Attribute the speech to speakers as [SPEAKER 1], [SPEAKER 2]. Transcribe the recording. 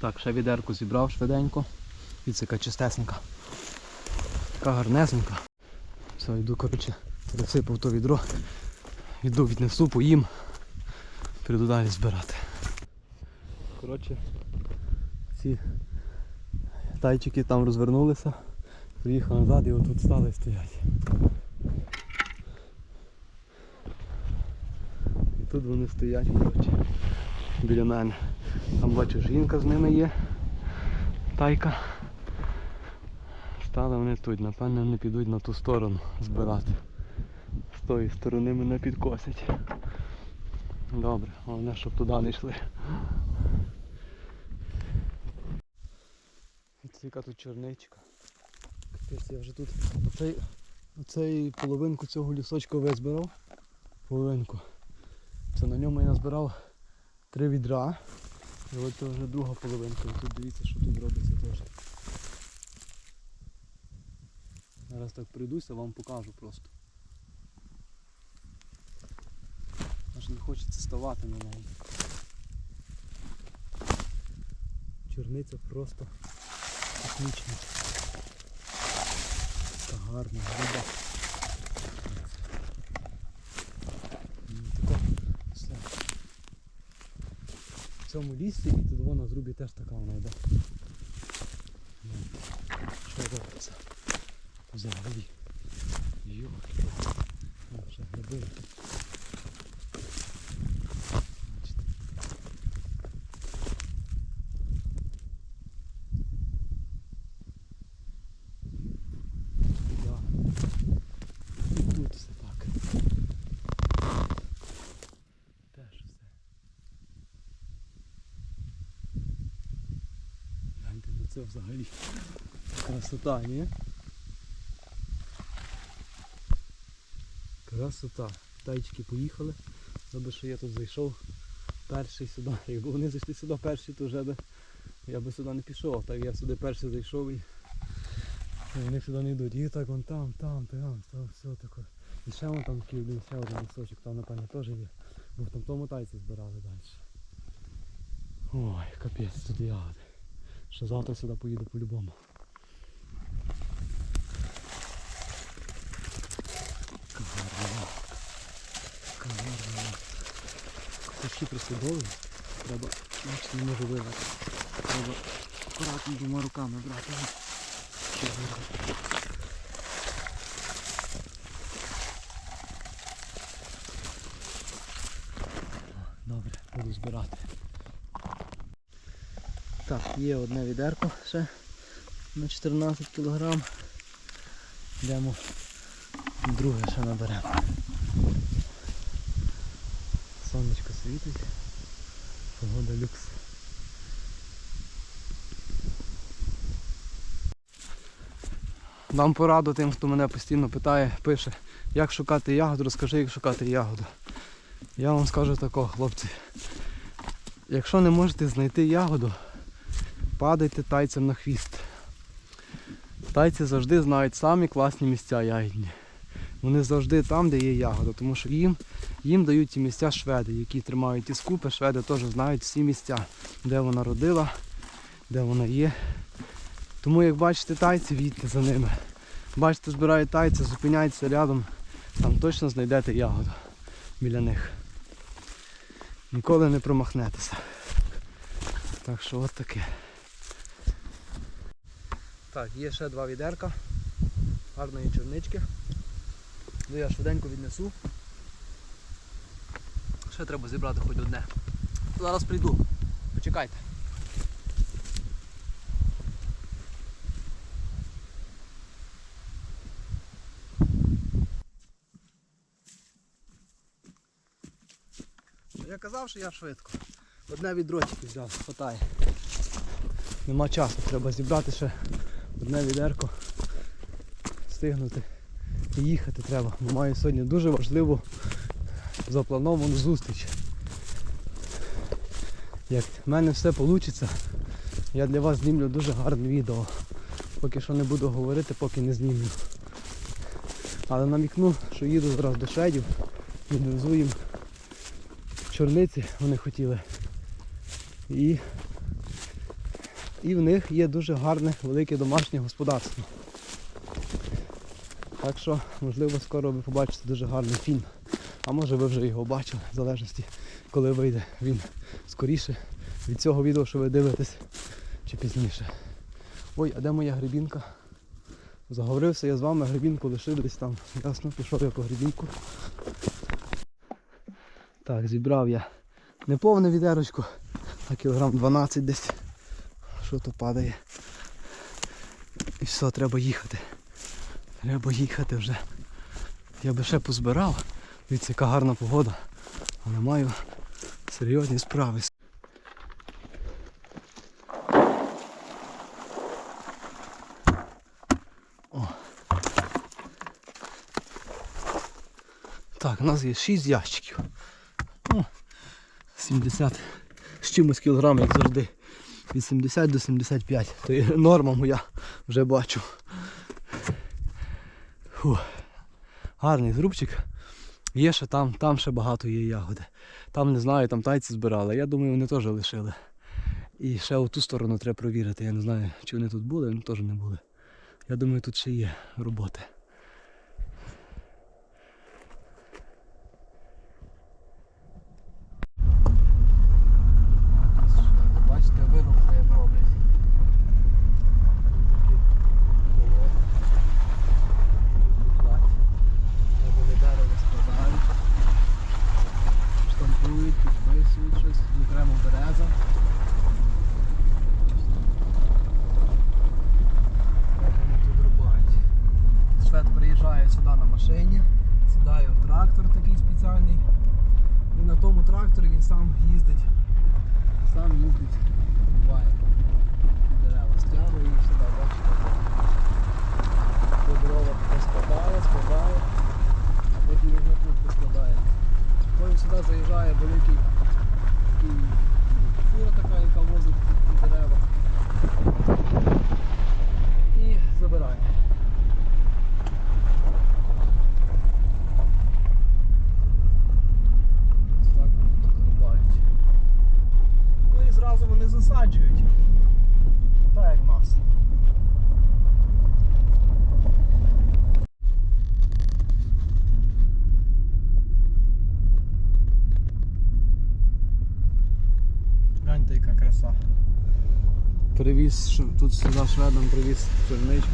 [SPEAKER 1] Так, ще відерку зібрав швиденько. Дивіться, яка чистесенька. Така гарнесенька. Все, йду, коротше, пересипав то відро. Йду віднесу, поїм. Прийду далі збирати. Коротше, ці тайчики там розвернулися, приїхав назад і отут стали і стоять. І тут вони стоять, коротше, біля мене. Там бачу, жінка з ними є. Тайка. Стали вони тут, напевно, вони підуть на ту сторону збирати. З тої сторони мене підкосять. Добре, головне, щоб туди не йшли. Яка тут чорничка. Я вже тут оцей, оцей половинку цього лісочка весь збирав. Половинку. Це на ньому я назбирав три відра. І от це вже друга половинка. Тут дивіться, що тут робиться теж. Зараз так прийдуся, вам покажу просто. Аж не хочеться ставати на неї. Чорниця просто технічна. Така гарна, груба. Ну, така, все. В цьому лісі і тут вона зрубі теж така вона Що робиться? Взагалі. Йо. Вже гриби. Бачите. Да. І тут все так. Теж все. Гляньте на це взагалі. Красота, ні? Красота. Тайчики поїхали. Добре, що я тут зайшов перший сюди. Якби вони зайшли сюди перші, то вже би я би сюди не пішов. Так я сюди перший зайшов і, вони сюди не йдуть. І так вон там, там, там, там, все таке. І ще вон там такий один, ще один лісочок, там напевно теж є. Бо там тому тайці збирали далі. Ой, капець, тут ягоди. Що завтра сюди поїду по-любому. Кущі присадові. Треба, бачите, не можу вирвати. Треба акуратно двома руками брати. Щоб вирвати. Добре, буду збирати. Так, є одне відерко ще на 14 кг. Йдемо друге ще наберемо. Сонечко світить. Погода люкс. Дам пораду тим, хто мене постійно питає, пише, як шукати ягоду, розкажи, як шукати ягоду. Я вам скажу такого, хлопці. Якщо не можете знайти ягоду, падайте тайцем на хвіст. Тайці завжди знають самі класні місця ягідні. Вони завжди там, де є ягода, тому що їм, їм дають ті місця шведи, які тримають ті скупи. Шведи теж знають всі місця, де вона родила, де вона є. Тому як бачите тайців, їдьте за ними. Бачите, збирають тайці, зупиняйтеся рядом, там точно знайдете ягоду біля них. Ніколи не промахнетеся. Так що от таке. Так, є ще два відерка гарної чорнички. Ну я швиденько віднесу. Ще треба зібрати хоч одне. Зараз прийду. Почекайте. Я казав, що я швидко. Одне тільки взяв, хватає. Нема часу, треба зібрати ще одне відерко, встигнути і їхати треба. Бо маю сьогодні дуже важливу заплановану зустріч. Як в мене все вийде, я для вас знімлю дуже гарне відео. Поки що не буду говорити, поки не знімлю. Але намікну, що їду зараз до шведів, відвезу їм чорниці вони хотіли. І І в них є дуже гарне велике домашнє господарство. Так що, можливо, скоро ви побачите дуже гарний фільм. А може ви вже його бачили, в залежності, коли вийде він скоріше від цього відео, що ви дивитесь, чи пізніше. Ой, а де моя грибінка? Заговорився я з вами, грибінку лишив десь там. Ясно, пішов я по грибінку. Так, зібрав я неповне відерочко, а кілограм 12 десь. Що то падає. І все, треба їхати. Треба їхати вже. Я би ще позбирав. Дивіться, яка гарна погода. Але маю серйозні справи. О. Так, у нас є 6 ящиків. О, 70 з чимось кілограм, як завжди. Від 70 до 75. То є норма моя, вже бачу. Фу. Гарний зрубчик. Є ще там, там ще багато є ягоди. Там не знаю, там тайці збирали. Я думаю, вони теж лишили. І ще у ту сторону треба провірити. Я не знаю, чи вони тут були, вони теж не були. Я думаю, тут ще є роботи. Швед приїжджає сюди на машині, сідає в трактор такий спеціальний. І на тому тракторі він сам їздить. Сам їздить, рубає дерева, стягує і сюди, бачите. Дрова таке складає, а потім його тут складає. Потім сюди заїжджає великий такий, фура така, яка возить ті дерева. І забирає. Ось Так вони тут рубають. Ну і зразу вони засаджують. Так як в нас. Гляньте, яка краса. Привіз тут сюди шведом привіз черничку.